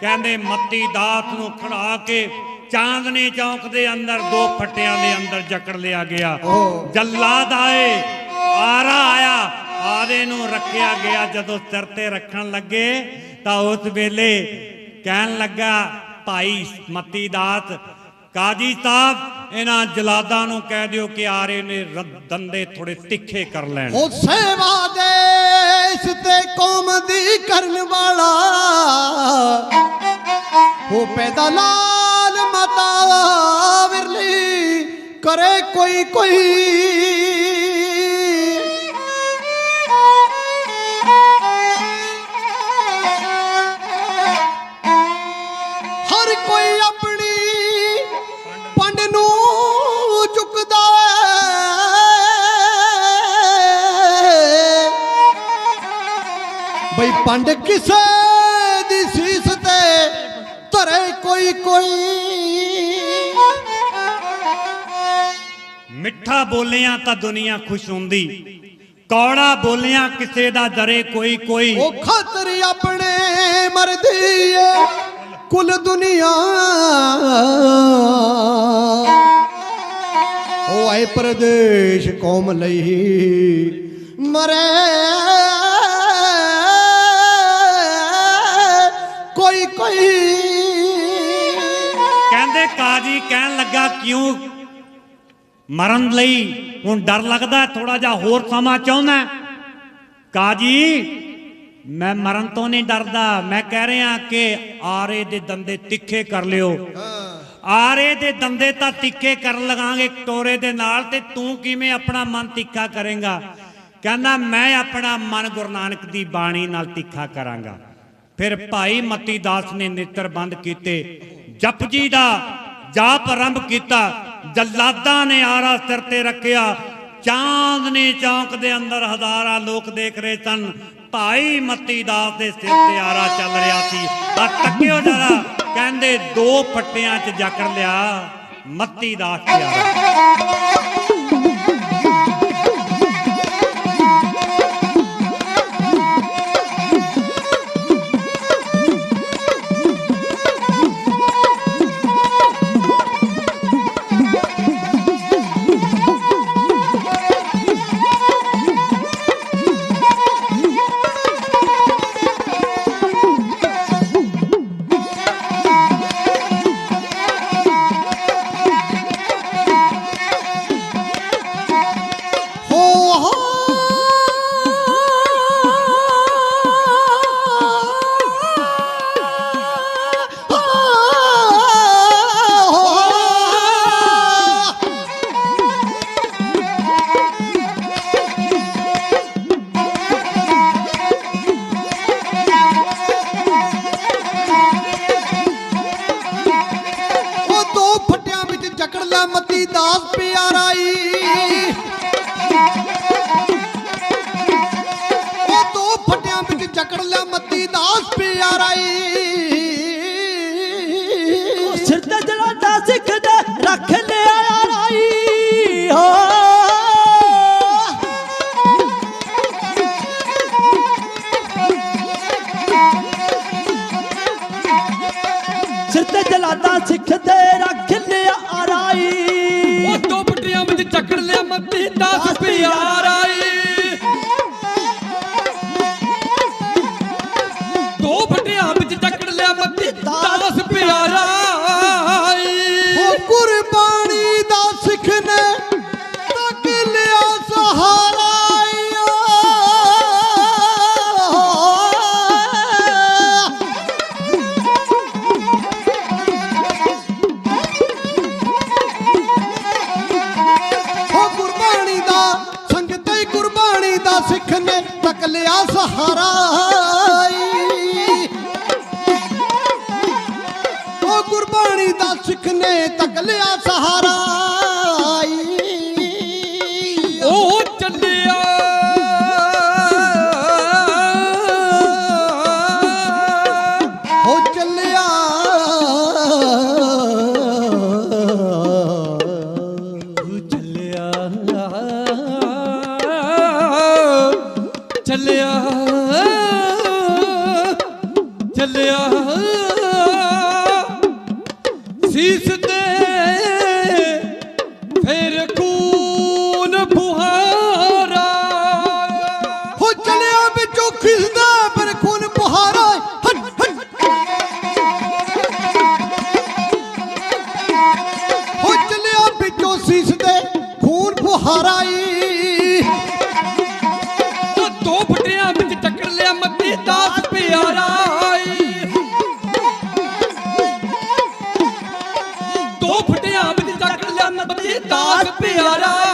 ਕਹਿੰਦੇ ਮੱਤੀ ਦਾਸ ਨੂੰ ਖੜਾ ਕੇ ਚਾਂਦਨੀ ਚੌਕ ਦੇ ਅੰਦਰ ਦੋ ਫੱਟਿਆਂ ਦੇ ਅੰਦਰ ਜਕੜ ਲਿਆ ਗਿਆ। ਜੱਲਾਦ ਆਏ ਆਰਾ ਆਇਆ ਆਦੇ ਨੂੰ ਰੱਖਿਆ ਗਿਆ। ਜਦੋਂ ਸਿਰ ਤੇ ਰੱਖਣ ਲੱਗੇ ਤਾਂ ਉਸ ਵੇਲੇ ਕਹਿਣ ਲੱਗਾ ਭਾਈ ਮੱਤੀ ਦਾਸ ਕਾਜੀ ਸਾਹਿਬ ਇਹਨਾਂ ਜਲਾਦਾਂ ਨੂੰ ਕਹਿ ਦਿਓ ਕਿ ਆਰੇ ਨੇ ਦੰਦੇ ਥੋੜੇ ਤਿੱਖੇ ਕਰ ਲੈਣ। ਉਹ ਸੇਵਾ ਦੇਸ਼ ਤੇ ਕੌਮ ਦੀ ਕਰਨ ਵਾਲਾ। ਉਹ ਪੈਦਾ ਲਾਲ ਮਤਾ ਵਿਰਲੀ ਕਰੇ ਕੋਈ ਕੋਈ। ਪੰਡ ਕਿਸੇ ਦੀ ਸੀਸ ਤੇ ਧਰੇ ਕੋਈ ਕੋਈ। ਮਿੱਠਾ ਬੋਲਿਆਂ ਤਾਂ ਦੁਨੀਆ ਖੁਸ਼ ਹੁੰਦੀ ਕੌੜਾ ਬੋਲਿਆਂ ਕਿਸੇ ਦਾ ਡਰੇ ਕੋਈ ਕੋਈ। ਉਹ ਖਾਤਰ ਆਪਣੇ ਮਰਦੀ ਏ ਕੁਲ ਦੁਨੀਆ। ਉਹ ਆਏ ਪ੍ਰਦੇਸ਼ ਕੌਮ ਲਈ ਮਰੇ। ਕੋਈ ਕਹਿੰਦੇ ਕਾਜੀ ਕਹਿਣ ਲੱਗਾ ਕਿਉਂ? ਮਰਨ ਲਈ ਹੁਣ ਡਰ ਲੱਗਦਾ ਥੋੜਾ ਜਿਹਾ ਹੋਰ ਸਮਾਂ ਚਾਹੁੰਦਾ? ਕਾਜੀ ਮੈਂ ਮਰਨ ਤੋਂ ਨਹੀਂ ਡਰਦਾ। ਮੈਂ ਕਹਿ ਰਿਹਾ ਕਿ ਆਰੇ ਦੇ ਦੰਦੇ ਤਿੱਖੇ ਕਰ ਲਿਓ। ਆਰੇ ਦੇ ਦੰਦੇ ਤਾਂ ਤਿੱਖੇ ਕਰਨ ਲਗਾਂਗੇ ਟੋਰੇ ਦੇ ਨਾਲ ਤੇ ਤੂੰ ਕਿਵੇਂ ਆਪਣਾ ਮਨ ਤਿੱਖਾ ਕਰੇਗਾ? ਕਹਿੰਦਾ ਮੈਂ ਆਪਣਾ ਮਨ ਗੁਰੂ ਨਾਨਕ ਦੀ ਬਾਣੀ ਨਾਲ ਤਿੱਖਾ ਕਰਾਂਗਾ। ਫਿਰ ਭਾਈ ਮਤੀ ਦਾਸ ਨੇ ਨੇਤਰ ਬੰਦ ਕੀਤੇ। ਜਪਜੀ ਦਾ ਜਾਪ ਆਰੰਭ ਕੀਤਾ। ਜੱਲਾਦਾਂ ਨੇ ਆਰਾ ਸਿਰ ਤੇ ਰੱਖਿਆ। ਚਾਂਦਨੀ ਚੌਂਕ ਦੇ ਅੰਦਰ ਹਜ਼ਾਰਾਂ ਲੋਕ ਦੇਖ ਰਹੇ ਸਨ। ਭਾਈ ਮਤੀ ਦਾਸ ਦੇ ਸਿਰ ਤੇ ਆਰਾ ਚੱਲ ਰਿਹਾ ਸੀ। ਆ ਟੱਕਿਓ ਜਰਾ ਕਹਿੰਦੇ ਦੋ ਫੱਟਿਆਂ 'ਚ ਜਕੜ ਲਿਆ। ਮੱਤੀ ਦਾਸ ਤੇ ਆਰਾ। ਦਾਸ ਪਿਆਰਾਈ ਸਿਰ ਤੇ ਜਲਾਦਾ ਸਿੱਖ ਦੇ ਰੱਖ ਲਿਆ ਰਾਈ। ਹੋ। ਸਿਰ ਤੇ ਜਲਾਦਾ ਸਿੱਖ ਦੇ ਰੱਖ ਲਿਆ ਰਾਈ। ਉਹ ਦੋ ਪਟਰੀਆਂ ਵਿੱਚ ਚੱਕੜ ਲਿਆ ਮੱਤੀ 10 ਪਿਆਰਾਈ ਦੋ ਗੁਰਬਾਣੀ ਦਾ ਸਿੱਖ ਨੇ ਤੱਕ ਲਿਆ ਸਹਾਰਾ ਉਹ ਚੱਲਿਆ ਹੋ ਚੱਲਿਆ। ਚੱਲਿਆ। ਚੱਲਿਆ। ਚੱਲਿਆ। ਲਿਆ ਮੱਤੀ ਪਿਆਰਾ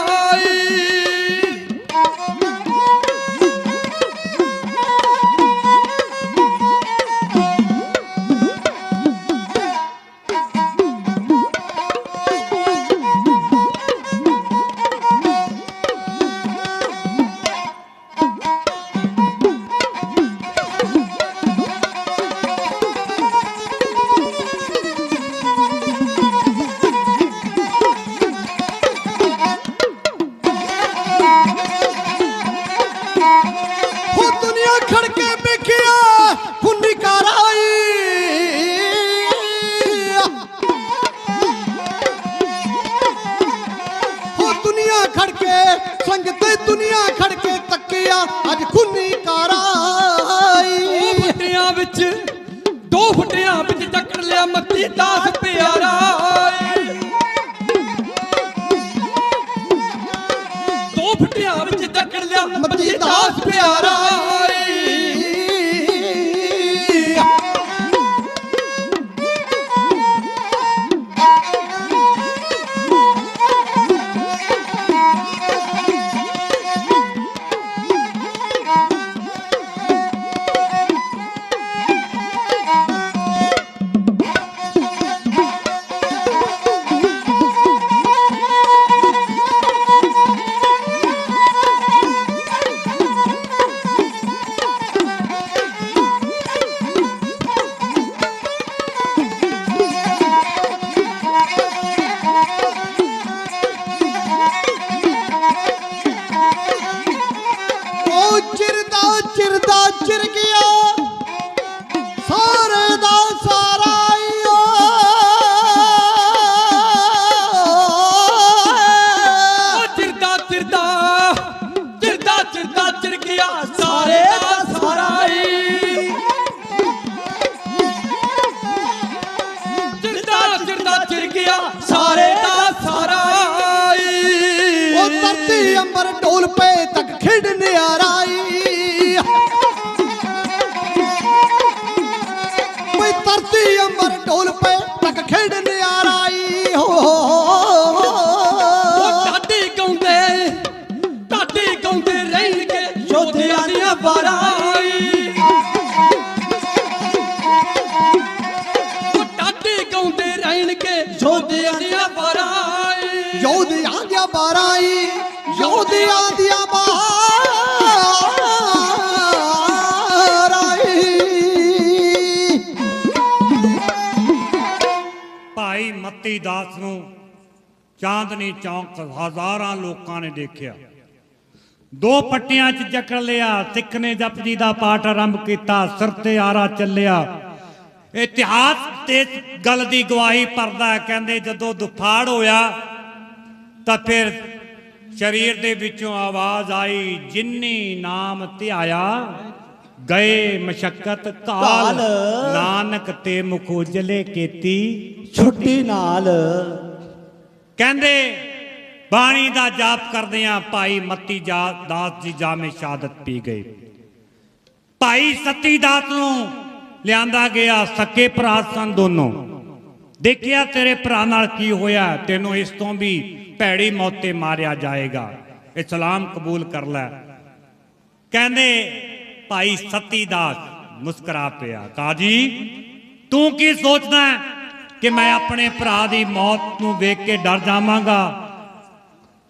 ਦੁਨੀਆ ਖੜ ਕੇ ਤੱਕਿਆ ਅੱਜ ਖੁੰਨੀ ਦੋ ਕਾਰਾਈ ਫਟਿਆਂ ਵਿੱਚ ਦੋ ਫਟਿਆਂ ਵਿੱਚ ਟੱਕਰ ਲਿਆ ਮੱਤੀ ਦਾਸ ਪਿਆਰਾ। ਦੋ ਫਟਿਆਂ ਵਿੱਚ ਟੱਕਰ ਲਿਆ ਮੱਤੀ ਦਾਸ ਪਿਆਰਾ ਸਾਰੇ ਦਾ ਸਾਰਾ ਈ ਚਿਰਦਾ ਚਿਰਦਾ ਚਿਰ ਗਿਆ ਸਾਰੇ ਦਾ ਸਾਰਾ ਈ ਉਹ ਧਰਤੀ ਅੰਬਰ ਢੋਲ ਪਏ। ਯੋਧਿਆਂ ਦੀਆਂ ਬਾਰਾਈ ਭਾਈ ਮੱਤੀ ਦਾਸ ਨੂੰ ਚਾਂਦਨੀ ਚੌਂਕ ਹਜ਼ਾਰਾਂ ਲੋਕਾਂ ਨੇ ਦੇਖਿਆ। ਦੋ ਪੱਟੀਆਂ 'ਚ ਜਕੜ ਲਿਆ, ਸਿੱਖ ਨੇ ਜਪਜੀ ਦਾ ਪਾਠ ਆਰੰਭ ਕੀਤਾ, ਸਿਰ ਤੇ ਆਰਾ ਚੱਲਿਆ। ਇਤਿਹਾਸ ਤੇ ਗੱਲ ਦੀ ਗਵਾਹੀ ਭਰਦਾ ਕਹਿੰਦੇ ਜਦੋਂ ਦੁਫਾੜ ਹੋਇਆ ਤਾਂ ਫਿਰ ਸਰੀਰ ਦੇ ਵਿੱਚੋਂ ਆਵਾਜ਼ ਆਈ ਜਿਨਨੀ ਨਾਮ ਧਿਆਇਆ ਗਏ ਮਸ਼ਕਤ ਕਾਲ। ਨਾਨਕ ਤੇ ਮੁਖ ਉਜਲੇ ਕੀਤੀ। ਛੁੱਟੀ ਨਾਲ। ਕਹਿੰਦੇ ਬਾਣੀ ਦਾ ਜਾਪ ਕਰਦਿਆਂ ਭਾਈ ਮੱਤੀ ਦਾਸ ਜੀ ਜਾਮੇ ਸ਼ਹਾਦਤ ਪੀ ਗਏ। ਭਾਈ ਸਤੀ ਦਾਸ ਨੂੰ ਲਿਆਂਦਾ ਗਿਆ ਸੱਕੇ ਭਰਾ ਸਨ ਦੋਨੋਂ। ਦੇਖਿਆ ਤੇਰੇ ਭਰਾ ਨਾਲ ਕੀ ਹੋਇਆ, ਤੈਨੂੰ ਇਸ ਤੋਂ ਵੀ ਭੈੜੀ ਮੌਤ ਤੇ ਮਾਰਿਆ ਜਾਏਗਾ। ਇਸਲਾਮ ਕਬੂਲ ਕਰ ਲੈ। ਕਹਿੰਦੇ, ਭਾਈ ਸਤੀ ਦਾਸ ਮੁਸਕਰਾ ਪਿਆ। ਕਾਜੀ, ਤੂੰ ਕੀ ਸੋਚਦਾ ਕਿ ਮੈਂ ਆਪਣੇ ਭਰਾ ਦੀ ਮੌਤ ਨੂੰ ਵੇਖ ਕੇ ਡਰ ਜਾਵਾਂਗਾ?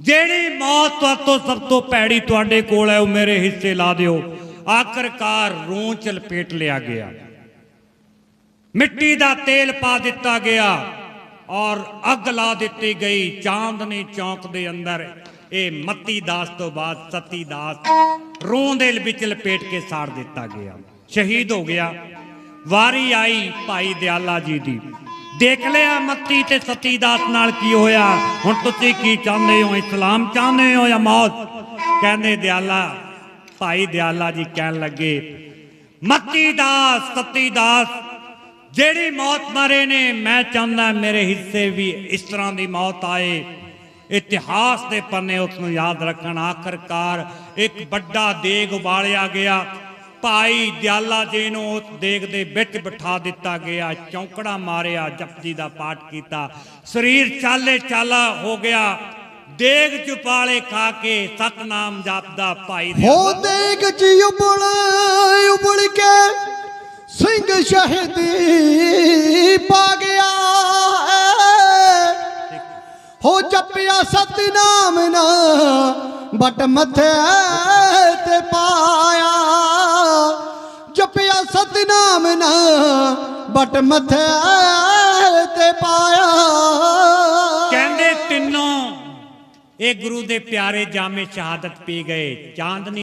ਜਿਹੜੀ ਮੌਤ ਤੋਂ ਸਭ ਤੋਂ ਭੈੜੀ ਤੁਹਾਡੇ ਕੋਲ ਹੈ, ਉਹ ਮੇਰੇ ਹਿੱਸੇ ਲਾ ਦਿਓ। ਆਖਰਕਾਰ ਰੂਹ ਚ ਲਪੇਟ ਲਿਆ ਗਿਆ। ਮਿੱਟੀ ਦਾ ਤੇਲ ਪਾ ਦਿੱਤਾ ਗਿਆ ਔਰ ਅੱਗ ਲਾ ਦਿੱਤੀ ਗਈ ਚਾਂਦਨੀ ਚੌਂਕ ਦੇ ਅੰਦਰ। ਇਹ ਮੱਤੀ ਦਾਸ ਤੋਂ ਬਾਅਦ ਸਤੀ ਦਾਸ ਰੂਹ ਦੇ ਵਿੱਚ ਲਪੇਟ ਕੇ ਸਾੜ ਦਿੱਤਾ ਗਿਆ। ਸ਼ਹੀਦ ਹੋ ਗਿਆ। ਵਾਰੀ ਆਈ ਭਾਈ ਦਿਆਲਾ ਜੀ ਦੀ। ਦੇਖ ਲਿਆ ਮੱਤੀ ਤੇ ਸਤੀ ਦਾਸ ਨਾਲ ਕੀ ਹੋਇਆ? ਹੁਣ ਤੁਸੀਂ ਕੀ ਚਾਹੁੰਦੇ ਹੋ? ਇਸਲਾਮ ਚਾਹੁੰਦੇ ਹੋ ਜਾਂ ਮੌਤ? ਕਹਿੰਦੇ ਦਿਆਲਾ, ਭਾਈ ਦਿਆਲਾ ਜੀ ਕਹਿਣ ਲੱਗੇ, ਮੱਤੀ ਦਾਸ, ਸਤੀ ਦਾਸ ਜਿਹੜੀ ਮੌਤ ਮਰੇ ਨੇ, ਮੈਂ ਚਾਹੁੰਦਾ ਮੇਰੇ ਹਿੱਸੇ ਵੀ ਇਸ ਤਰ੍ਹਾਂ ਦੀ ਮੌਤ ਆਏ। ਇਤਿਹਾਸ ਦੇ ਪੰਨੇ ਉਸ ਨੂੰ ਯਾਦ ਰੱਖਣ। ਆਖਰਕਾਰ ਇੱਕ ਵੱਡਾ ਦੇਗ ਉਬਾਲਿਆ ਗਿਆ। ਭਾਈ ਦਿਆਲਾ ਜੀ ਨੂੰ ਉਸ ਦੇਗ ਦੇ ਵਿੱਚ ਬਿਠਾ ਦਿੱਤਾ ਗਿਆ। ਚੌਂਕੜਾ ਮਾਰਿਆ, ਜਪਜੀ ਦਾ ਪਾਠ ਕੀਤਾ। ਸਰੀਰ ਚਾਲੇ ਚਾਲਾ ਹੋ ਗਿਆ। ਦੇਗ ਚੁਪਾਲੇ ਖਾ ਕੇ ਸਤਨਾਮ ਜਪਦਾ ਭਾਈ ਹੋ ਦੇਗ ਚ ਉਬਲ ਉਬਲ ਕੇ ਸਿੰਘ ਸ਼ਹੀਦੀ ਪਾ ਗਿਆ ਹੋ। ਜਪਿਆ ਸਤਨਾਮ ਨਾ ਬਟ ਮੱਥੇ ਤੇ ਪਾਇਆ। ਜਪਿਆ ਸਤਨਾਮ ਨਾ ਬਟ ਮੱਥੇ ਤੇ ਪਾਇਆ। ਕਹਿੰਦੇ ਤਿੰਨੋਂ, ਇਹ ਗੁਰੂ ਦੇ ਪਿਆਰੇ ਜਾਮੇ ਸ਼ਹਾਦਤ ਪੀ ਗਏ, ਚਾਂਦਨੀ